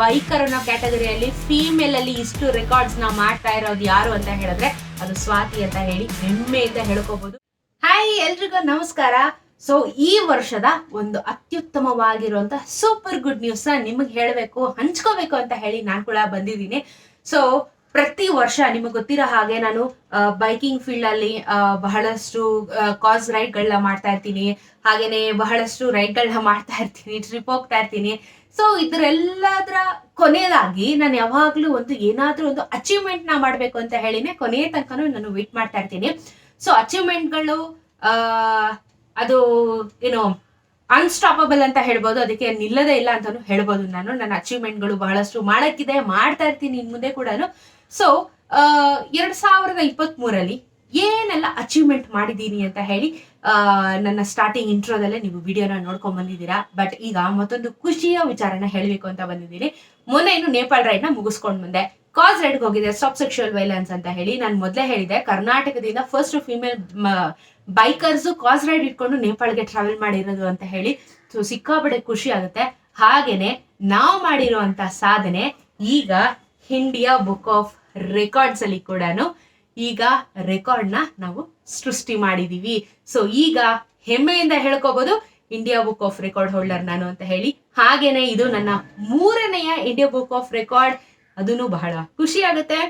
Biker ಅನ್ನೋ ಕ್ಯಾಟಗರಿಯಲ್ಲಿ female ಅಲ್ಲಿ ಇಷ್ಟು ರೆಕಾರ್ಡ್ಸ್ನ ಮಾಡ್ತಾ ಇರೋದು ಯಾರು ಅಂತ ಹೇಳಿದ್ರೆ ಅದು ಸ್ವಾತಿ ಅಂತ ಹೇಳಿ ಹೆಮ್ಮೆಯಿಂದ ಹೇಳ್ಕೋಬಹುದು ಹಾಯ್ ಎಲ್ರಿಗೂ ನಮಸ್ಕಾರ. ಸೊ ಈ ವರ್ಷದ ಒಂದು ಅತ್ಯುತ್ತಮವಾಗಿರುವಂತ ಸೂಪರ್ ಗುಡ್ ನ್ಯೂಸ್ ನಿಮಗೆ ಹೇಳಬೇಕು, ಹಂಚ್ಕೋಬೇಕು ಅಂತ ಹೇಳಿ ನಾನು ಕೂಡ ಬಂದಿದ್ದೀನಿ. ಸೊ ಪ್ರತಿ ವರ್ಷ ನಿಮಗೆ ಗೊತ್ತಿರೋ ಹಾಗೆ ನಾನು ಬೈಕಿಂಗ್ ಫೀಲ್ಡ್ ಅಲ್ಲಿ ಬಹಳಷ್ಟು ಕಾಸ್ ರೈಡ್ ಗಳನ್ನ ಮಾಡ್ತಾ ಇರ್ತೀನಿ. ಹಾಗೇನೆ ಬಹಳಷ್ಟು ರೈಡ್ ಗಳನ್ನ ಮಾಡ್ತಾ ಇರ್ತೀನಿ ಟ್ರಿಪ್ ಹೋಗ್ತಾ ಇರ್ತೀನಿ. ಸೊ ಇದರೆಲ್ಲದರ ಕೊನೆಯದಾಗಿ ನಾನು ಯಾವಾಗ್ಲೂ ಒಂದು ಏನಾದ್ರೂ ಒಂದು ಅಚೀವ್ಮೆಂಟ್ನ ಮಾಡ್ಬೇಕು ಅಂತ ಹೇಳಿನೇ ಕೊನೆಯ ತನಕನೂ ನಾನು ವೇಟ್ ಮಾಡ್ತಾ ಇರ್ತೀನಿ. ಸೊ ಅಚೀವ್ಮೆಂಟ್ಗಳು ಅದು ಏನು ಅನ್ಸ್ಟಾಪಬಲ್ ಅಂತ ಹೇಳ್ಬೋದು. ಅದಕ್ಕೆ ನಿಲ್ಲದೇ ಇಲ್ಲ ಅಂತಾನು ಹೇಳ್ಬೋದು ನಾನು. ನನ್ನ ಅಚೀವ್ಮೆಂಟ್ಗಳು ಬಹಳಷ್ಟು ಮಾಡಕ್ಕಿದೆ, ಮಾಡ್ತಾ ಇರ್ತೀನಿ ಇನ್ ಮುಂದೆ ಕೂಡ ಸೊ ಎರಡ್ ಸಾವಿರದ ಇಪ್ಪತ್ತ್ ಮೂರಲ್ಲಿ ಏನೆಲ್ಲ ಅಚೀವ್ಮೆಂಟ್ ಮಾಡಿದ್ದೀನಿ ಅಂತ ಹೇಳಿ ನನ್ನ ಸ್ಟಾರ್ಟಿಂಗ್ ಇಂಟ್ರೋದಲ್ಲೇ ನೀವು ವಿಡಿಯೋನ ನೋಡ್ಕೊಂಡ್ ಬಂದಿದ್ದೀರಾ. ಬಟ್ ಈಗ ಮತ್ತೊಂದು ಖುಷಿಯ ವಿಚಾರನ ಹೇಳಬೇಕು ಅಂತ ಬಂದಿದ್ದೀನಿ. ಮೊನ್ನೆ ಇನ್ನು ನೇಪಾಳ ರೈಡ್ನ ಮುಗಿಸ್ಕೊಂಡ್ ಬಂದೆ. ಕಾಸ್ ರೈಡ್ಗೆ ಹೋಗಿದೆ ಸ್ಟಾಪ್ ಸೆಕ್ಷುವಲ್ ವೈಲೆನ್ಸ್ ಅಂತ ಹೇಳಿ. ನಾನು ಮೊದಲೇ ಹೇಳಿದೆ, ಕರ್ನಾಟಕದಿಂದ ಫಸ್ಟ್ ಫಿಮೇಲ್ ಬೈಕರ್ಸ್ ಕಾಸ್ ರೈಡ್ ಇಟ್ಕೊಂಡು ನೇಪಾಳ್ಗೆ ಟ್ರಾವೆಲ್ ಮಾಡಿರೋದು ಅಂತ ಹೇಳಿ. ಸೊ ಸಿಕ್ಕಾಪಟ್ಟೆ ಖುಷಿ ಆಗುತ್ತೆ. ಹಾಗೇನೆ, ನಾವು ಮಾಡಿರುವಂತ ಸಾಧನೆ ಈಗ ಇಂಡಿಯಾ ಬುಕ್ ಆಫ್ ರೆಕಾರ್ಡ್ಸ್ ಅಲ್ಲಿ ಕೂಡ ಈಗ ರೆಕಾರ್ಡ್ನ ನಾವು ಸೃಷ್ಟಿ ಮಾಡಿದೀವಿ. ಸೊ ಈಗ ಹೆಮ್ಮೆಯಿಂದ ಹೇಳ್ಕೋಬಹುದು India Book of Record holder ನಾನು ಅಂತ ಹೇಳಿ. ಹಾಗೇನೆ ಇದು ನನ್ನ ಮೂರನೆಯ ಇಂಡಿಯಾ ಬುಕ್ ಆಫ್ ರೆಕಾರ್ಡ್ ಅದನ್ನು ಬಹಳ ಖುಷಿ ಆಗುತ್ತೆ.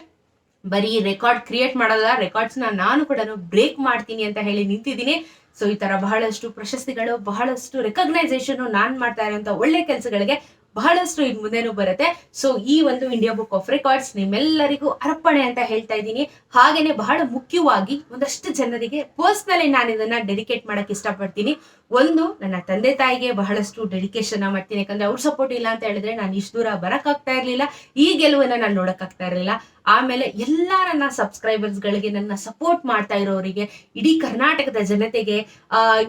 ಬರೀ ರೆಕಾರ್ಡ್ ಕ್ರಿಯೇಟ್ ಮಾಡೋದ ರೆಕಾರ್ಡ್ಸ್ನ ನಾನು ಕೂಡ ಬ್ರೇಕ್ ಮಾಡ್ತೀನಿ ಅಂತ ಹೇಳಿ ನಿಂತಿದ್ದೀನಿ. ಸೊ ಈ ತರ ಬಹಳಷ್ಟು ಪ್ರಶಸ್ತಿಗಳು, ಬಹಳಷ್ಟು ರೆಕಗ್ನೈಸೇಷನ್ ನಾನ್ ಮಾಡ್ತಾ ಇರುವಂತ ಒಳ್ಳೆ ಕೆಲಸಗಳಿಗೆ ಬಹಳಷ್ಟು ಇನ್ ಮುಂದೆನೂ ಬರುತ್ತೆ. ಸೊ ಈ ಒಂದು ಇಂಡಿಯಾ ಬುಕ್ ಆಫ್ ರೆಕಾರ್ಡ್ಸ್ ನಿಮ್ಮೆಲ್ಲರಿಗೂ ಅರ್ಪಣೆ ಅಂತ ಹೇಳ್ತಾ ಇದ್ದೀನಿ. ಹಾಗೇನೆ ಬಹಳ ಮುಖ್ಯವಾಗಿ ಒಂದಷ್ಟು ಜನರಿಗೆ ಪರ್ಸ್ನಲಿ ನಾನು ಇದನ್ನ ಡೆಡಿಕೇಟ್ ಮಾಡಕ್ ಇಷ್ಟಪಡ್ತೀನಿ. ಒಂದು, ನನ್ನ ತಂದೆ ತಾಯಿಗೆ ಬಹಳಷ್ಟು ಡೆಡಿಕೇಶನ್ ಮಾಡ್ತೀನಿ. ಯಾಕಂದ್ರೆ ಅವ್ರ ಸಪೋರ್ಟ್ ಇಲ್ಲ ಅಂತ ಹೇಳಿದ್ರೆ ನಾನು ಇಷ್ಟು ದೂರ ಬರಕ್ ಆಗ್ತಾ ಇರ್ಲಿಲ್ಲ. ಈ ಗೆಲುವನ್ನ ನಾನು ನೋಡಕ್ ಆಗ್ತಾ ಇರಲಿಲ್ಲ. ಆಮೇಲೆ ಎಲ್ಲ ನನ್ನ ಸಬ್ಸ್ಕ್ರೈಬರ್ಸ್ ಗಳಿಗೆ ನನ್ನ ಸಪೋರ್ಟ್ ಮಾಡ್ತಾ ಇರೋರಿಗೆ, ಇಡೀ ಕರ್ನಾಟಕದ ಜನತೆಗೆ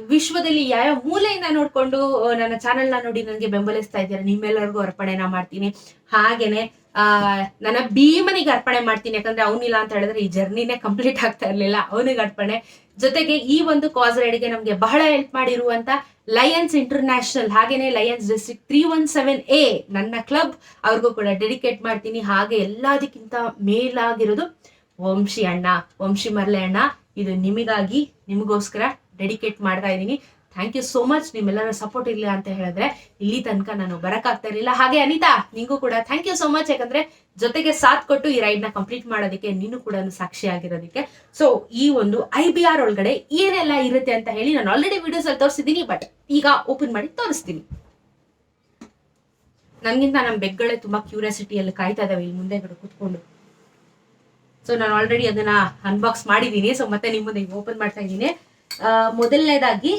ವಿಶ್ವದಲ್ಲಿ ಯಾವ ಮೂಲೆಯಿಂದ ನೋಡ್ಕೊಂಡು ನನ್ನ ಚಾನೆಲ್ನ ನೋಡಿ ನನಗೆ ಬೆಂಬಲಿಸ್ತಾ ಇದ್ದೀರಾ, ನಿಮ್ಮೆಲ್ಲರಿಗೂ ಅರ್ಪಣೆನ ಮಾಡ್ತೀನಿ. ಹಾಗೇನೆ, ಆ, ನನ್ನ ಭೀಮನಿಗೆ ಅರ್ಪಣೆ ಮಾಡ್ತೀನಿ, ಯಾಕಂದ್ರೆ ಅವನಿಲ್ಲ ಅಂತ ಹೇಳಿದ್ರೆ ಈ ಜರ್ನಿನೇ ಕಂಪ್ಲೀಟ್ ಆಗ್ತಾ ಇರ್ಲಿಲ್ಲ, ಅವನಿಗೆ ಅರ್ಪಣೆ. ಜೊತೆಗೆ ಈ ಒಂದು ಕಾಸ್ ರೈಡ್ಗೆ ನಮಗೆ ಬಹಳ ಹೆಲ್ಪ್ ಮಾಡಿರುವಂತ ಲಯನ್ಸ್ ಇಂಟರ್ನ್ಯಾಷನಲ್ ಹಾಗೇನೆ Lions district three one seven A ನನ್ನ ಕ್ಲಬ್ ಅವ್ರಿಗೂ ಕೂಡ ಡೆಡಿಕೇಟ್ ಮಾಡ್ತೀನಿ. ಹಾಗೆ ಎಲ್ಲದಕ್ಕಿಂತ ಮೇಲಾಗಿರೋದು ವಂಶಿ ಅಣ್ಣ, ವಂಶಿ ಮರ್ಲೆ ಅಣ್ಣ. ಇದು ನಿಮಗಾಗಿ, ನಿಮಗೋಸ್ಕರ ಡೆಡಿಕೇಟ್ ಮಾಡ್ತಾ ಇದ್ದೀನಿ. ಥ್ಯಾಂಕ್ ಯು ಸೋ ಮಚ್ ನಿಮ್ಮೆಲ್ಲರ ಸಪೋರ್ಟ್ ಇಲ್ಲ ಅಂತ ಹೇಳಿದ್ರೆ ಇಲ್ಲಿ ತನಕ ನಾನು ಬರಕ್ಕಾಗ್ತಾ ಇರಲಿಲ್ಲ. ಹಾಗೆ ಅನಿತಾ, ನಿಂಗೂ ಕೂಡ ಥ್ಯಾಂಕ್ ಯು ಸೋ ಮಚ್ ಯಾಕಂದ್ರೆ ಜೊತೆಗೆ ಸಾಥ್ ಕೊಟ್ಟು ಈ ರೈಡ್ನ ಕಂಪ್ಲೀಟ್ ಮಾಡೋದಕ್ಕೆ ನೀನು ಕೂಡ ಸಾಕ್ಷಿ ಆಗಿರೋದಕ್ಕೆ. ಸೊ ಈ ಒಂದು ಐ ಬಿ ಆರ್ ಒಳಗಡೆ ಏನೆಲ್ಲ ಇರುತ್ತೆ ಅಂತ ಹೇಳಿ ನಾನು ಆಲ್ರೆಡಿ ವಿಡಿಯೋಸ್ ಅಲ್ಲಿ ತೋರಿಸಿದ್ದೀನಿ ಬಟ್ ಈಗ ಓಪನ್ ಮಾಡಿ ತೋರಿಸ್ತೀನಿ. ನನ್ಗಿಂತ ನಮ್ಮ ಬೆಗ್ಗಳೇ ತುಂಬಾ ಕ್ಯೂರಿಯಾಸಿಟಿಯಲ್ಲಿ ಕಾಯ್ತಾ ಇದಾವೆ, ಇಲ್ಲಿ ಮುಂದೆ ಕುತ್ಕೊಂಡು. ಸೊ ನಾನು ಆಲ್ರೆಡಿ ಅದನ್ನ ಅನ್ಬಾಕ್ಸ್ ಮಾಡಿದ್ದೀನಿ ಸೊ ಮತ್ತೆ ನಿಮ್ಮ ಮುಂದೆ ಓಪನ್ ಮಾಡ್ತಾ ಇದ್ದೀನಿ. ಮೊದಲನೇದಾಗಿ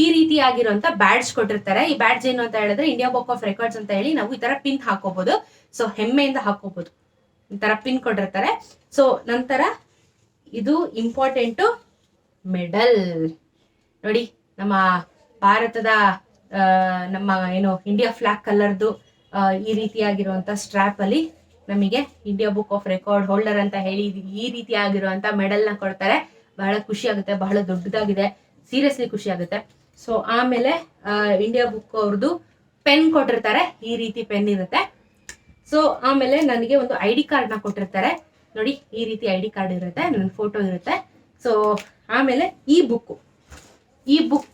ಈ ರೀತಿಯಾಗಿರುವಂತ ಬ್ಯಾಡ್ಜ್ ಕೊಟ್ಟಿರ್ತಾರೆ. ಈ ಬ್ಯಾಡ್ಜ್ ಏನು ಅಂತ ಹೇಳಿದ್ರೆ ಇಂಡಿಯಾ ಬುಕ್ ಆಫ್ ರೆಕಾರ್ಡ್ಸ್ ಅಂತ ಹೇಳಿ ನಾವು ಈ ತರ ಪಿನ್ ಹಾಕೋಬಹುದು ಸೊ ಹೆಮ್ಮೆಯಿಂದ ಹಾಕೋಬಹುದು ಈ ತರ ಪಿನ್ ಕೊಟ್ಟಿರ್ತಾರೆ. ಸೊ ನಂತರ ಇದು ಇಂಪಾರ್ಟೆಂಟು ಮೆಡಲ್ ನೋಡಿ, ನಮ್ಮ ಭಾರತದ ನಮ್ಮ ಏನು ಇಂಡಿಯಾ ಫ್ಲಾಗ್ ಕಲರ್ದು ಈ ರೀತಿಯಾಗಿರುವಂತ ಸ್ಟ್ರಾಪ್ ಅಲ್ಲಿ ನಮಗೆ India Book of Record holder ಅಂತ ಹೇಳಿ ಈ ರೀತಿಯಾಗಿರುವಂತ ಮೆಡಲ್ನ ಕೊಡ್ತಾರೆ. ಬಹಳ ಖುಷಿ ಆಗುತ್ತೆ, ಬಹಳ ದೊಡ್ಡದಾಗಿದೆ. ಸೀರಿಯಸ್ಲಿ ಖುಷಿ ಆಗುತ್ತೆ. ಸೊ ಆಮೇಲೆ ಇಂಡಿಯಾ ಬುಕ್ ಅವ್ರದ್ದು ಪೆನ್ ಕೊಟ್ಟಿರ್ತಾರೆ. ಈ ರೀತಿ ಪೆನ್ ಇರುತ್ತೆ. ಸೊ ಆಮೇಲೆ ನನಗೆ ಒಂದು ಐ ಡಿ ಕಾರ್ಡ್ನ ಕೊಟ್ಟಿರ್ತಾರೆ. ನೋಡಿ, ಈ ರೀತಿ ಐ ಡಿ ಕಾರ್ಡ್ ಇರುತ್ತೆ. ನನ್ನ ಫೋಟೋ ಇರುತ್ತೆ. ಸೊ ಆಮೇಲೆ ಈ ಬುಕ್ ಈ ಬುಕ್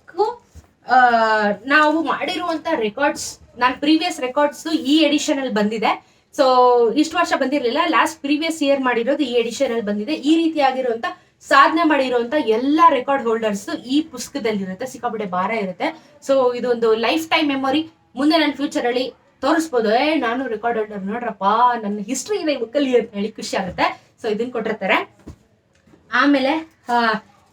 ನಾವು ಮಾಡಿರುವಂಥ ರೆಕಾರ್ಡ್ಸ್ ನಾನು ಪ್ರೀವಿಯಸ್ ರೆಕಾರ್ಡ್ಸ್ ಈ ಎಡಿಷನಲ್ಲಿ ಬಂದಿದೆ. ಸೊ ಇಷ್ಟು ವರ್ಷ ಬಂದಿರಲಿಲ್ಲ. ಲಾಸ್ಟ್ ಪ್ರೀವಿಯಸ್ ಇಯರ್ ಮಾಡಿರೋದು ಈ ಎಡಿಷನಲ್ಲಿ ಬಂದಿದೆ. ಈ ರೀತಿ ರೀತಿಯಾಗಿರುವಂತ ಸಾಧನೆ ಮಾಡಿರುವಂತ ಎಲ್ಲಾ ರೆಕಾರ್ಡ್ ಹೋಲ್ಡರ್ಸ್ ಈ ಪುಸ್ತಕದಲ್ಲಿ ಇರುತ್ತೆ ಸಿಕ್ಕಾಪಟ್ಟೆ ಭಾರ ಇರುತ್ತೆ. ಸೊ ಇದೊಂದು ಲೈಫ್ ಟೈಮ್ ಮೆಮೊರಿ ಮುಂದೆ ನನ್ನ ಫ್ಯೂಚರ್ ಅಲ್ಲಿ ತೋರಿಸ್ಬೋದು. ಏ, ನಾನು ರೆಕಾರ್ಡ್ ಹೋಲ್ಡರ್ ನೋಡ್ರಪ್ಪ, ನನ್ನ ಹಿಸ್ಟ್ರಿ ಇದೆ ಬುಕ್ಕಲ್ಲಿ ಅಂತ ಹೇಳಿ ಖುಷಿ ಆಗುತ್ತೆ. ಸೊ ಇದನ್ನ ಕೊಟ್ಟಿರ್ತಾರೆ. ಆಮೇಲೆ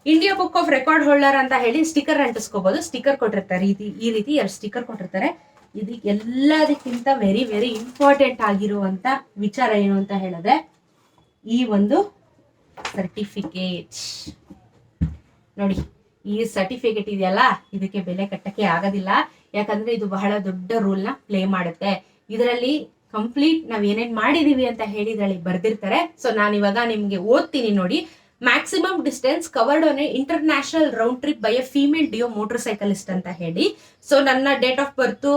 India Book of Record holder ಅಂತ ಹೇಳಿ ಸ್ಟಿಕರ್ ಅಂಟಿಸ್ಕೋಬಹುದು ಸ್ಟಿಕರ್ ಕೊಟ್ಟಿರ್ತಾರೆ. ಇದು ಈ ರೀತಿ ಎರಡು ಸ್ಟಿಕರ್ ಕೊಟ್ಟಿರ್ತಾರೆ. ಇದು ಎಲ್ಲದಕ್ಕಿಂತ ವೆರಿ ವೆರಿ ಇಂಪಾರ್ಟೆಂಟ್ ಆಗಿರುವಂತ ವಿಚಾರ ಏನು ಅಂತ ಹೇಳಿದ್ರೆ ಈ ಒಂದು ಸರ್ಟಿಫಿಕೇಟ್ ನೋಡಿ, ಈ ಸರ್ಟಿಫಿಕೇಟ್ ಇದೆಯಲ್ಲ, ಇದಕ್ಕೆ ಬೆಲೆ ಕಟ್ಟಕ್ಕೆ ಆಗೋದಿಲ್ಲ. ಯಾಕಂದ್ರೆ ಇದು ಬಹಳ ದೊಡ್ಡ ರೂಲ್ನ ಪ್ಲೇ ಮಾಡುತ್ತೆ. ಇದರಲ್ಲಿ ಕಂಪ್ಲೀಟ್ ನಾವ್ ಏನೇನ್ ಮಾಡಿದೀವಿ ಅಂತ ಹೇಳಿದ್ರಲ್ಲಿ ಬರ್ದಿರ್ತಾರೆ. ಸೊ ಇವಾಗ ನಿಮ್ಗೆ ಓದ್ತೀನಿ ನೋಡಿ. Maximum distance covered on a international round trip by a female Dio motorcyclist ಅಂತ ಹೇಳಿ. ಸೊ ನನ್ನ ಡೇಟ್ ಆಫ್ ಬರ್ತ್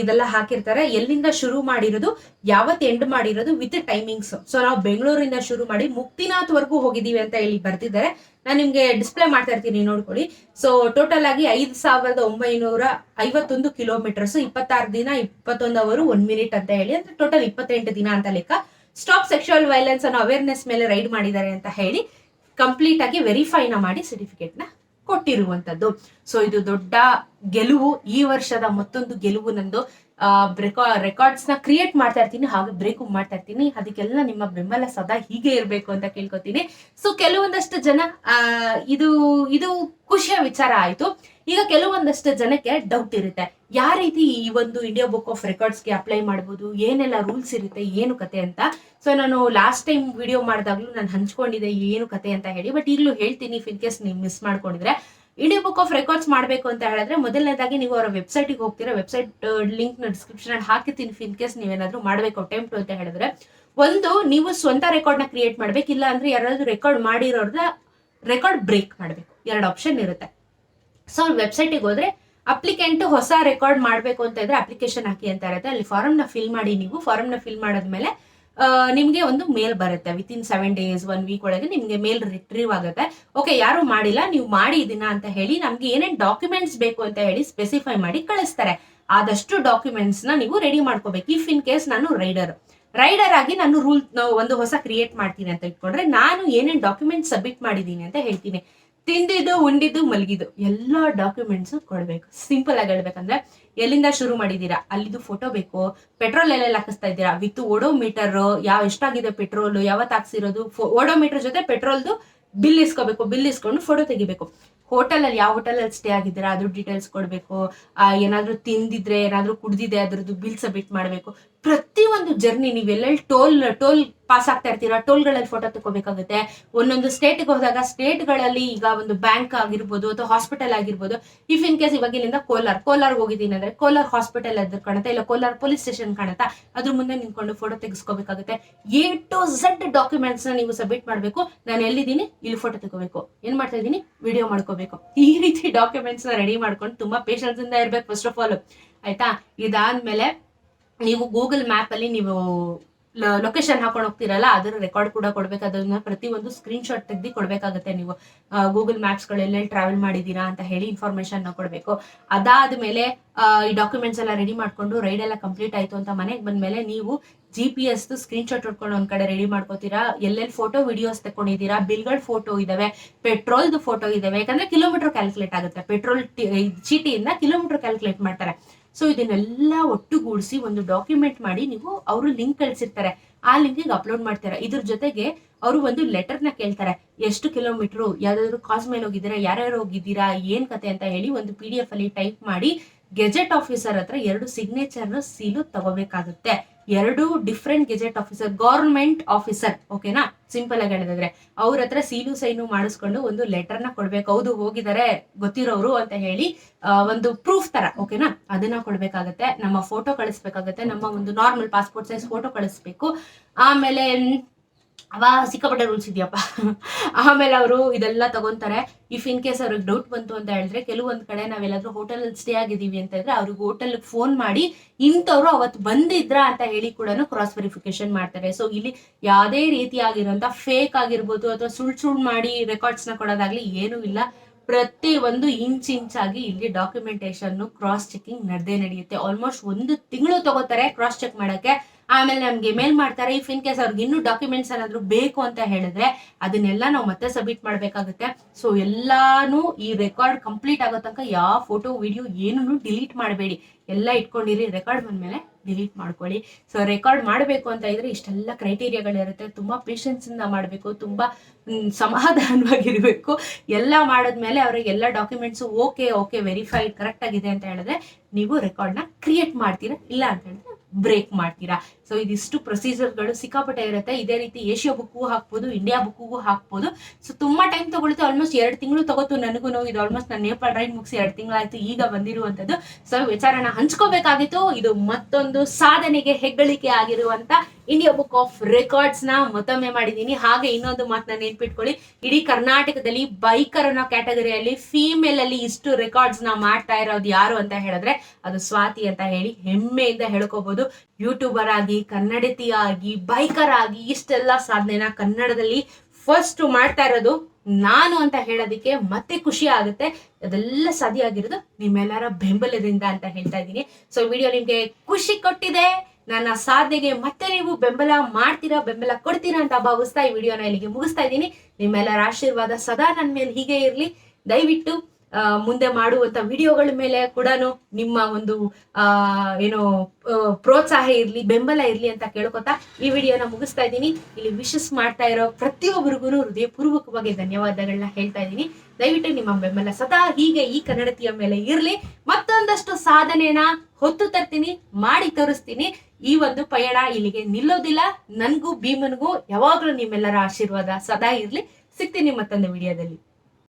ಇದೆಲ್ಲ ಹಾಕಿರ್ತಾರೆ. ಎಲ್ಲಿಂದ ಶುರು ಮಾಡಿರೋದು, ಯಾವತ್ ಎಂಡ್ ಮಾಡಿರೋದು ವಿತ್ ಟೈಮಿಂಗ್ಸ್ ಸೊ ನಾವು ಬೆಂಗಳೂರಿಂದ ಶುರು ಮಾಡಿ ಮುಕ್ತಿನಾಥ್ ವರ್ಗೂ ಹೋಗಿದ್ದೀವಿ ಅಂತ ಹೇಳಿ ಬರ್ತಿದ್ದಾರೆ ನಾನು ನಿಮ್ಗೆ ಡಿಸ್ಪ್ಲೇ ಮಾಡ್ತಾ ಇರ್ತೀನಿ, ನೋಡ್ಕೊಳ್ಳಿ. ಸೊ ಟೋಟಲ್ ಆಗಿ ಐದು ಸಾವಿರದ ಒಂಬೈನೂರ ಐವತ್ತೊಂದು ಕಿಲೋಮೀಟರ್ಸ್ ಇಪ್ಪತ್ತಾರು ದಿನ ಇಪ್ಪತ್ತೊಂದು ಅವರು ಒನ್ ಮಿನಿಟ್ ಅಂತ ಹೇಳಿ. ಅಂದ್ರೆ ಟೋಟಲ್ ಇಪ್ಪತ್ತೆಂಟು ದಿನ ಅಂತ ಲೆಕ್ಕ. ಸ್ಟಾಪ್ ಸೆಕ್ಷುವಲ್ ವೈಲೆನ್ಸ್ ಅನ್ನೋ ಅವೇರ್ನೆಸ್ ಮೇಲೆ ರೈಡ್ ಮಾಡಿದ್ದಾರೆ ಅಂತ ಹೇಳಿ. ಕಂಪ್ಲೀಟ್ ಆಗಿ ವೆರಿಫೈನ ಮಾಡಿ ಸರ್ಟಿಫಿಕೇಟ್ನ ಕೊಟ್ಟಿರುವಂತದ್ದು. ಸೊ ಇದು ದೊಡ್ಡ ಗೆಲುವು. ಈ ವರ್ಷದ ಮತ್ತೊಂದು ಗೆಲುವು ನಂದು ರೆಕಾರ್ಡ್ಸ್ನ ಕ್ರಿಯೇಟ್ ಮಾಡ್ತಾ ಇರ್ತೀನಿ. ಹಾಗೆ ಬ್ರೇಕು ಮಾಡ್ತಾ ಇರ್ತೀನಿ. ಅದಕ್ಕೆಲ್ಲ ನಿಮ್ಮ ಬೆಂಬಲ ಸದಾ ಹೀಗೆ ಇರಬೇಕು ಅಂತ ಕೇಳ್ಕೊತೀನಿ. ಸೊ ಕೆಲವೊಂದಷ್ಟು ಜನ ಇದು ಇದು ಖುಷಿಯ ವಿಚಾರ ಆಯ್ತು. ಈಗ ಕೆಲವೊಂದಷ್ಟು ಜನಕ್ಕೆ ಡೌಟ್ ಇರುತ್ತೆ. ಯಾವ ರೀತಿ ಈ ಒಂದು ಇಂಡಿಯಾ ಬುಕ್ ಆಫ್ ರೆಕಾರ್ಡ್ಸ್ಗೆ ಅಪ್ಲೈ ಮಾಡ್ಬೋದು? ಏನೆಲ್ಲ ರೂಲ್ಸ್ ಇರುತ್ತೆ? ಏನು ಕತೆ ಅಂತ? ಸೊ ನಾನು ಲಾಸ್ಟ್ ಟೈಮ್ ವಿಡಿಯೋ ಮಾಡಿದಾಗ್ಲೂ ನಾನು ಹಂಚ್ಕೊಂಡಿದ್ದೆ ಏನು ಕತೆ ಅಂತ ಹೇಳಿ ಬಟ್ ಈಗಲೂ ಹೇಳ್ತೀನಿ ಇನ್ ಕೇಸ್ ನೀವು ಮಿಸ್ ಮಾಡ್ಕೊಂಡಿದ್ರೆ. ಇಂಡಿಯಾ ಬುಕ್ ಆಫ್ ರೆಕಾರ್ಡ್ಸ್ ಮಾಡಬೇಕು ಅಂತ ಹೇಳಿದ್ರೆ ಮೊದಲನೇದಾಗಿ ನೀವು ಅವರ ವೆಬ್ಸೈಟಿಗೆ ಹೋಗ್ತೀರಾ. ವೆಬ್ಸೈಟ್ ಲಿಂಕ್ನ ಡಿಸ್ಕ್ರಿಪ್ಷನ್ ಅಲ್ಲಿ ಹಾಕಿರ್ತೀನಿ ಇನ್ ಕೇಸ್ ನೀವೇನಾದ್ರೂ ಮಾಡಬೇಕು ಅಟೆಂಪ್ಟ್ ಅಂತ ಹೇಳಿದ್ರೆ. ಒಂದು, ನೀವು ಸ್ವಂತ ರೆಕಾರ್ಡ್ನ ಕ್ರಿಯೇಟ್ ಮಾಡ್ಬೇಕಿಲ್ಲ ಅಂದ್ರೆ ಯಾರಾದ್ರೂ ರೆಕಾರ್ಡ್ ಮಾಡಿರೋರ್ನ ರೆಕಾರ್ಡ್ ಬ್ರೇಕ್ ಮಾಡಬೇಕು. ಎರಡು ಆಪ್ಷನ್ ಇರುತ್ತೆ. ಸೊ ವೆಬ್ಸೈಟಿಗೆ ಹೋದ್ರೆ ಅಪ್ಲಿಕೆಂಟ್ ಹೊಸ ರೆಕಾರ್ಡ್ ಮಾಡಬೇಕು ಅಂತ ಇದ್ರೆ ಅಪ್ಲಿಕೇಶನ್ ಹಾಕಿ ಅಂತ ಇರುತ್ತೆ. ಅಲ್ಲಿ ಫಾರ್ಮ್ನ ಫಿಲ್ ಮಾಡಿ ನೀವು ಫಾರ್ಮ್ನ ಫಿಲ್ ಮಾಡಿದ್ಮೇಲೆ ನಿಮಗೆ ಒಂದು ಮೇಲ್ ಬರುತ್ತೆ. Within seven days one week ಒಳಗೆ ನಿಮಗೆ ಮೇಲ್ ರಿಟ್ರೀವ್ ಆಗುತ್ತೆ. ಓಕೆ ಯಾರು ಮಾಡಿಲ್ಲ, ನೀವು ಮಾಡಿ ಅಂತ ಹೇಳಿ ನಮ್ಗೆ ಏನೇನ್ ಡಾಕ್ಯುಮೆಂಟ್ಸ್ ಬೇಕು ಅಂತ ಹೇಳಿ ಸ್ಪೆಸಿಫೈ ಮಾಡಿ ಕಳಿಸ್ತಾರೆ. ಆದಷ್ಟು ಡಾಕ್ಯುಮೆಂಟ್ಸ್ನ ನೀವು ರೆಡಿ ಮಾಡ್ಕೋಬೇಕು. ಇಫ್ ಇನ್ ಕೇಸ್ ನಾನು ರೈಡರ್ ರೈಡರ್ ಆಗಿ ನಾನು ರೂಲ್ ಒಂದು ಹೊಸ ಕ್ರಿಯೇಟ್ ಮಾಡ್ತೀನಿ ಅಂತ ಇಟ್ಕೊಂಡ್ರೆ ನಾನು ಏನೇನು ಡಾಕ್ಯುಮೆಂಟ್ ಸಬ್ಮಿಟ್ ಮಾಡಿದ್ದೀನಿ ಅಂತ ಹೇಳ್ತೀನಿ. ತಿಂದಿದ್ದು, ಉಂಡಿದ್ದು, ಮಲಗಿದ್ದು ಎಲ್ಲ ಡಾಕ್ಯುಮೆಂಟ್ಸ್ ಕೊಡ್ಬೇಕು. ಸಿಂಪಲ್ ಆಗಿ ಹೇಳ್ಬೇಕಂದ್ರೆ, ಎಲ್ಲಿಂದ ಶುರು ಮಾಡಿದ್ದೀರಾ? ಅಲ್ಲಿದು ಫೋಟೋ ಬೇಕು. ಪೆಟ್ರೋಲ್ ಎಲ್ಲೆಲ್ಲ ಹಾಕಿಸ್ತಾ ಇದ್ದೀರಾ? ವಿತ್ ಓಡೋಮೀಟರ್ ಯಾವ ಎಷ್ಟಾಗಿದೆ ಪೆಟ್ರೋಲ್ ಯಾವತ್ತು ಹಾಕ್ಸಿರೋದು? ಓಡೋಮೀಟರ್ ಜೊತೆ ಪೆಟ್ರೋಲ್ದು ಬಿಲ್ ಇಸ್ಕೋಬೇಕು. ಬಿಲ್ ಇಸ್ಕೊಂಡು ಫೋಟೋ ತೆಗಿಬೇಕು. ಹೋಟೆಲ್ ಅಲ್ಲಿ, ಯಾವ ಹೋಟೆಲ್ ಅಲ್ಲಿ ಸ್ಟೇ ಆಗಿದ್ದೀರಾ? ಅದ್ರ ಡೀಟೇಲ್ಸ್ ಕೊಡಬೇಕು. ಏನಾದ್ರೂ ತಿಂದಿದ್ರೆ, ಏನಾದ್ರೂ ಕುಡ್ದಿದೆ, ಅದ್ರದ್ದು ಬಿಲ್ ಸಬ್ಮಿಟ್ ಮಾಡಬೇಕು. ಪ್ರತಿಯೊಂದು ಜರ್ನಿ ನೀವು ಎಲ್ಲೆಲ್ಲಿ ಟೋಲ್ ಟೋಲ್ ಪಾಸ್ ಆಗ್ತಾ ಇರ್ತೀರಾ? ಟೋಲ್ಗಳಲ್ಲಿ ಫೋಟೋ ತಗೋಬೇಕಾಗುತ್ತೆ ಒಂದೊಂದು ಸ್ಟೇಟ್ಗೆ ಹೋದಾಗ ಸ್ಟೇಟ್ಗಳಲ್ಲಿ ಈಗ ಒಂದು ಬ್ಯಾಂಕ್ ಆಗಿರ್ಬೋದು ಅಥವಾ ಹಾಸ್ಪಿಟಲ್ ಆಗಿರ್ಬೋದು. ಇಫ್ ಇನ್ ಕೇಸ್ ಇವಾಗ ಇಲ್ಲಿಂದ ಕೋಲಾರ್ ಕೋಲಾರ್ ಹೋಗಿದ್ದೀನಿ ಅಂದ್ರೆ ಕೋಲಾರ್ ಹಾಸ್ಪಿಟಲ್ ಅದ್ರ ಕಾಣುತ್ತೆ ಇಲ್ಲ ಕೋಲಾರ್ ಪೊಲೀಸ್ ಸ್ಟೇಷನ್ ಕಾಣುತ್ತಾ, ಅದ್ರ ಮುಂದೆ ನಿಂತ್ಕೊಂಡು ಫೋಟೋ ತೆಗೆಸ್ಕೋಬೇಕಾಗುತ್ತೆ. ಎ ಟು ಝಡ್ ಡಾಕ್ಯುಮೆಂಟ್ಸ್ನ ನೀವು ಸಬ್ಮಿಟ್ ಮಾಡಬೇಕು. ನಾನು ಎಲ್ಲಿದ್ದೀನಿ? ಇಲ್ಲಿ ಫೋಟೋ ತಗೋಬೇಕು ಏನ್ ಮಾಡ್ತಾ ಇದ್ದೀನಿ? ವಿಡಿಯೋ ಮಾಡ್ಕೋಬೇಕು. ಈ ರೀತಿ ಡಾಕ್ಯುಮೆಂಟ್ಸ್ನ ರೆಡಿ ಮಾಡ್ಕೊಂಡು ತುಂಬಾ ಪೇಷನ್ಸ್ ಇಂದ ಇರ್ಬೇಕು ಫಸ್ಟ್ ಆಫ್ ಆಲ್ ಆಯ್ತಾ? ಇದಾದ್ಮೇಲೆ ನೀವು ಗೂಗಲ್ ಮ್ಯಾಪ್ ಅಲ್ಲಿ ನೀವು ಲೊಕೇಶನ್ ಹಾಕೊಂಡು ಹೋಗ್ತಿರಲ್ಲ, ಅದರ ರೆಕಾರ್ಡ್ ಕೂಡ ಕೊಡ್ಬೇಕು ಅದನ್ನ ಪ್ರತಿ ಒಂದು ಸ್ಕ್ರೀನ್ ಶಾಟ್ ತೆಗ್ದು ಕೊಡ್ಬೇಕಾಗುತ್ತೆ ನೀವು ಗೂಗಲ್ ಮ್ಯಾಪ್ಸ್ ಟ್ರಾವೆಲ್ ಮಾಡಿದೀರಾ ಅಂತ ಹೇಳಿ ಇನ್ಫಾರ್ಮೇಶನ್ ಕೊಡಬೇಕು. ಅದಾದ್ಮೇಲೆ ಮೇಲೆ ಈ ಡಾಕ್ಯುಮೆಂಟ್ಸ್ ಎಲ್ಲ ರೆಡಿ ಮಾಡ್ಕೊಂಡು ರೈಡ್ ಎಲ್ಲ ಕಂಪ್ಲೀಟ್ ಆಯ್ತು ಅಂತ ಮನೆಗೆ ಬಂದ್ಮೇಲೆ ನೀವು G P S screenshot ಹೊಡ್ಕೊಂಡು ಒಂದ್ ಕಡೆ ರೆಡಿ ಮಾಡ್ಕೋತೀರಾ? ಎಲ್ಲೆಲ್ಲಿ ಫೋಟೋ ವಿಡಿಯೋಸ್ ತಗೊಂಡಿದ್ದೀರಾ ಬಿಲ್ಗಳ ಫೋಟೋ ಇದಾವೆ. ಪೆಟ್ರೋಲ್ದು ಫೋಟೋ ಇದಾವೆ. ಯಾಕಂದ್ರೆ ಕಿಲೋಮೀಟರ್ ಕ್ಯಾಲ್ಕುಲೇಟ್ ಆಗುತ್ತೆ. ಪೆಟ್ರೋಲ್ ಚೀಟಿಯಿಂದ ಕಿಲೋಮೀಟರ್ ಕ್ಯಾಲ್ಕುಲೇಟ್ ಮಾಡ್ತಾರೆ. ಸೊ ಇದನ್ನೆಲ್ಲ ಒಟ್ಟುಗೂಡಿಸಿ ಒಂದು ಡಾಕ್ಯುಮೆಂಟ್ ಮಾಡಿ ನೀವು ಅವರು ಲಿಂಕ್ ಕಳಿಸಿರ್ತಾರೆ. ಆ ಲಿಂಕಿಗೆ ಅಪ್ಲೋಡ್ ಮಾಡ್ತಾರೆ. ಇದ್ರ ಜೊತೆಗೆ ಅವರು ಒಂದು ಲೆಟರ್ನ ಕೇಳ್ತಾರೆ. ಎಷ್ಟು ಕಿಲೋಮೀಟರ್ ಯಾವ್ದಾದ್ರು ಕಾಸ್ ಮೇಲೆ ಹೋಗಿದ್ದೀರಾ, ಯಾರ್ಯಾರು ಹೋಗಿದ್ದೀರಾ, ಏನ್ ಕತೆ ಅಂತ ಹೇಳಿ ಒಂದು ಪಿ ಡಿ ಎಫ್ ಅಲ್ಲಿ ಟೈಪ್ ಮಾಡಿ ಗೆಜೆಟ್ ಆಫೀಸರ್ ಹತ್ರ ಎರಡು ಸಿಗ್ನೇಚರ್ ಸೀಲು ತಗೋಬೇಕಾಗುತ್ತೆ. ಎರಡು different gazette officer government officer ಓಕೆನಾ ಸಿಂಪಲ್ ಆಗಿ ಹೇಳಿದ್ರೆ ಅವ್ರ ಹತ್ರ ಸೀನು ಸೈನು ಮಾಡಿಸ್ಕೊಂಡು ಒಂದು ಲೆಟರ್ನ ಕೊಡ್ಬೇಕು. ಹೌದು, ಹೋಗಿದ್ದಾರೆ, ಗೊತ್ತಿರೋರು ಅಂತ ಹೇಳಿ ಒಂದು ಪ್ರೂಫ್ ತರ ಓಕೆನಾ ಅದನ್ನ ಕೊಡ್ಬೇಕಾಗತ್ತೆ, ನಮ್ಮ ಫೋಟೋ ಕಳಿಸ್ಬೇಕಾಗತ್ತೆ, ನಮ್ಮ ಒಂದು ನಾರ್ಮಲ್ ಪಾಸ್ಪೋರ್ಟ್ ಸೈಜ್ ಫೋಟೋ ಕಳಿಸ್ಬೇಕು. ಆಮೇಲೆ ಅವ ಸಿಕ್ಕಾಪಟ್ಟೆ ರೂಲ್ಸ್ ಇದೆಯಪ್ಪ. ಆಮೇಲೆ ಅವರು ಇದೆಲ್ಲ ತಗೊಂತಾರೆ. ಇಫ್ ಇನ್ ಕೇಸ್ ಅವ್ರಿಗೆ ಡೌಟ್ ಬಂತು ಅಂತ ಹೇಳಿದ್ರೆ ಕೆಲವೊಂದ್ ಕಡೆ ನಾವೆಲ್ಲಾದ್ರೂ ಹೋಟೆಲ್ ಸ್ಟೇ ಆಗಿದ್ದೀವಿ ಅಂತ ಇದ್ರೆ ಅವ್ರಿಗೆ ಹೋಟೆಲ್ ಫೋನ್ ಮಾಡಿ ಇಂಥವ್ರು ಅವತ್ತು ಬಂದಿದ್ರ ಅಂತ ಹೇಳಿ ಕೂಡ ಕ್ರಾಸ್ ವೆರಿಫಿಕೇಶನ್ ಮಾಡ್ತಾರೆ. ಸೊ ಇಲ್ಲಿ ಯಾವುದೇ ರೀತಿಯಾಗಿರುವಂತ ಫೇಕ್ ಆಗಿರ್ಬೋದು ಅಥವಾ ಸುಳ್ ಸುಳ್ ಮಾಡಿ ರೆಕಾರ್ಡ್ಸ್ನ ಕೊಡೋದಾಗ್ಲಿ ಏನೂ ಇಲ್ಲ. ಪ್ರತಿ ಒಂದು ಇಂಚ್ ಇಂಚ್ ಆಗಿ ಇಲ್ಲಿ ಡಾಕ್ಯುಮೆಂಟೇಶನ್ ಕ್ರಾಸ್ ಚೆಕಿಂಗ್ ನಡೆದೇ ನಡೆಯುತ್ತೆ. ಆಲ್ಮೋಸ್ಟ್ ಒಂದು ತಿಂಗಳು ತಗೋತಾರೆ ಕ್ರಾಸ್ ಚೆಕ್ ಮಾಡಕ್ಕೆ. ಆಮೇಲೆ ನಮ್ಗೆ ಮೇಲ್ ಮಾಡ್ತಾರೆ ಇಫ್ ಇನ್ ಕೇಸ್ ಅವ್ರಿಗೆ ಇನ್ನೂ ಡಾಕ್ಯುಮೆಂಟ್ಸ್ ಏನಾದ್ರು ಬೇಕು ಅಂತ ಹೇಳಿದ್ರೆ ಅದನ್ನೆಲ್ಲ ನಾವು ಮತ್ತೆ ಸಬ್ಮಿಟ್ ಮಾಡ್ಬೇಕಾಗುತ್ತೆ. ಸೊ ಎಲ್ಲಾನು ಈ ರೆಕಾರ್ಡ್ ಕಂಪ್ಲೀಟ್ ಆಗೋ ತನಕ ಯಾವ ಫೋಟೋ ವಿಡಿಯೋ ಏನೂ ಡಿಲೀಟ್ ಮಾಡಬೇಡಿ. ಎಲ್ಲ ಇಟ್ಕೊಂಡಿರಿ ರೆಕಾರ್ಡ್ ಬಂದ್ಮೇಲೆ ಡಿಲೀಟ್ ಮಾಡ್ಕೊಳ್ಳಿ. ಸೊ ರೆಕಾರ್ಡ್ ಮಾಡಬೇಕು ಅಂತ ಇದ್ರೆ ಇಷ್ಟೆಲ್ಲ ಕ್ರೈಟೀರಿಯಾಗಳಿರುತ್ತೆ ತುಂಬಾ ಪೇಷನ್ಸ್ ಇಂದ ಮಾಡಬೇಕು, ತುಂಬಾ ಸಮಾಧಾನವಾಗಿರಬೇಕು ಸಮಾಧಾನವಾಗಿರ್ಬೇಕು. ಎಲ್ಲ ಮಾಡಿದ್ಮೇಲೆ ಅವ್ರಿಗೆ ಎಲ್ಲ documents okay okay verified correct ಆಗಿದೆ ಅಂತ ಹೇಳಿದ್ರೆ ನೀವು ರೆಕಾರ್ಡ್ನ ಕ್ರಿಯೇಟ್ ಮಾಡ್ತೀರಾ, ಇಲ್ಲ ಅಂತ ಹೇಳಿದ್ರೆ ಬ್ರೇಕ್ ಮಾಡ್ತೀರಾ? ಸೊ ಇದಿಷ್ಟು ಪ್ರೊಸೀಜರ್ಗಳು ಸಿಕ್ಕಾಪಟ್ಟೆ ಇರುತ್ತೆ. ಇದೇ ರೀತಿ ಏಷ್ಯಾ ಬುಕ್ಗೂ ಹಾಕ್ಬೋದು ಇಂಡಿಯಾ ಬುಕ್ಗೂ ಹಾಕ್ಬೋದು. ಸೊ ತುಂಬಾ ಟೈಮ್ ತಗೊಳುತ್ತೆ. ಆಲ್ಮೋಸ್ಟ್ ಎರಡು ತಿಂಗಳು ತಗೋತು ನನಗೂ ಇದು ಆಲ್ಮೋಸ್ಟ್ ನಾನು ನೇಪಾಳ ರೈಡ್ ಮುಗಿಸಿ ಎರಡು ತಿಂಗಳಾಯ್ತು. ಈಗ ಬಂದಿರುವಂತದ್ದು ಸೊ ವಿಚಾರನ ಹಂಚ್ಕೋಬೇಕಾಗಿತ್ತು. ಇದು ಮತ್ತೊಂದು ಸಾಧನೆಗೆ ಹೆಗ್ಗಳಿಕೆ ಆಗಿರುವಂತ ಇಂಡಿಯಾ ಬುಕ್ ಆಫ್ ರೆಕಾರ್ಡ್ಸ್ನ ಮತ್ತೊಮ್ಮೆ ಮಾಡಿದ್ದೀನಿ. ಹಾಗೆ ಇನ್ನೊಂದು ಮಾತನ್ನ ನೆನ್ಪಿಟ್ಕೊಳ್ಳಿ. ಇಡೀ ಕರ್ನಾಟಕದಲ್ಲಿ ಬೈಕರ್ ಅನ್ನೋ ಕ್ಯಾಟಗರಿಯಲ್ಲಿ ಫೀಮೇಲ್ ಅಲ್ಲಿ ಇಷ್ಟು ರೆಕಾರ್ಡ್ಸ್ನ ಮಾಡ್ತಾ ಇರೋದು ಯಾರು ಅಂತ ಹೇಳಿದ್ರೆ ಅದು ಸ್ವಾತಿ ಅಂತ ಹೇಳಿ ಹೆಮ್ಮೆಯಿಂದ ಹೇಳ್ಕೋಬಹುದು ಯೂಟ್ಯೂಬರ್ ಆಗಿ ಕನ್ನಡತಿ ಆಗಿ ಬೈಕರ್ ಆಗಿ ಇಷ್ಟೆಲ್ಲ ಸಾಧನೆನ ಕನ್ನಡದಲ್ಲಿ ಫಸ್ಟ್ ಮಾಡ್ತಾ ಇರೋದು ನಾನು ಅಂತ ಹೇಳೋದಕ್ಕೆ ಮತ್ತೆ ಖುಷಿ ಆಗುತ್ತೆ. ಅದೆಲ್ಲ ಸಾಧ್ಯ ಆಗಿರೋದು ನಿಮ್ಮೆಲ್ಲರ ಬೆಂಬಲದಿಂದ ಅಂತ ಹೇಳ್ತಾ ಇದ್ದೀನಿ. ಸೊ ವಿಡಿಯೋ ನಿಮ್ಗೆ ಖುಷಿ ಕೊಟ್ಟಿದೆ. ನನ್ನ ಸಾಧನೆಗೆ ಮತ್ತೆ ನೀವು ಬೆಂಬಲ ಮಾಡ್ತೀರಾ, ಬೆಂಬಲ ಕೊಡ್ತೀರಾ ಅಂತ ಭಾವಿಸ್ತಾ ಈ ವಿಡಿಯೋನ ಇಲ್ಲಿಗೆ ಮುಗಿಸ್ತಾ ಇದ್ದೀನಿ. ನಿಮ್ಮೆಲ್ಲರ ಆಶೀರ್ವಾದ ಸದಾ ನನ್ನ ಮೇಲೆ ಹೀಗೆ ಇರಲಿ. ದಯವಿಟ್ಟು ಮುಂದೆ ಮಾಡುವಂತ ವಿಡಿಯೋಗಳ ಮೇಲೆ ಕೂಡ ನಿಮ್ಮ ಒಂದು ಏನು ಪ್ರೋತ್ಸಾಹ ಇರ್ಲಿ, ಬೆಂಬಲ ಇರ್ಲಿ ಅಂತ ಕೇಳ್ಕೊತಾ ಈ ವಿಡಿಯೋನ ಮುಗಿಸ್ತಾ ಇದ್ದೀನಿ. ಇಲ್ಲಿ ವಿಶಸ್ ಮಾಡ್ತಾ ಇರೋ ಪ್ರತಿಯೊಬ್ಬರಿಗೂ ಹೃದಯಪೂರ್ವಕವಾಗಿ ಧನ್ಯವಾದಗಳನ್ನ ಹೇಳ್ತಾ ಇದ್ದೀನಿ. ದಯವಿಟ್ಟು ನಿಮ್ಮ ಬೆಂಬಲ ಸದಾ ಹೀಗೆ ಈ ಕನ್ನಡತಿಯ ಮೇಲೆ ಇರ್ಲಿ. ಮತ್ತೊಂದಷ್ಟು ಸಾಧನೆನ ಹೊತ್ತು ತರ್ತೀನಿ, ಮಾಡಿ ತೋರಿಸ್ತೀನಿ. ಈ ಒಂದು ಪಯಣ ಇಲ್ಲಿಗೆ ನಿಲ್ಲೋದಿಲ್ಲ. ನನ್ಗೂ ಭೀಮನ್ಗೂ ಯಾವಾಗ್ಲೂ ನಿಮ್ಮೆಲ್ಲರ ಆಶೀರ್ವಾದ ಸದಾ ಇರ್ಲಿ. ಸಿಗ್ತೀನಿ ಮತ್ತೊಂದು ವಿಡಿಯೋದಲ್ಲಿ.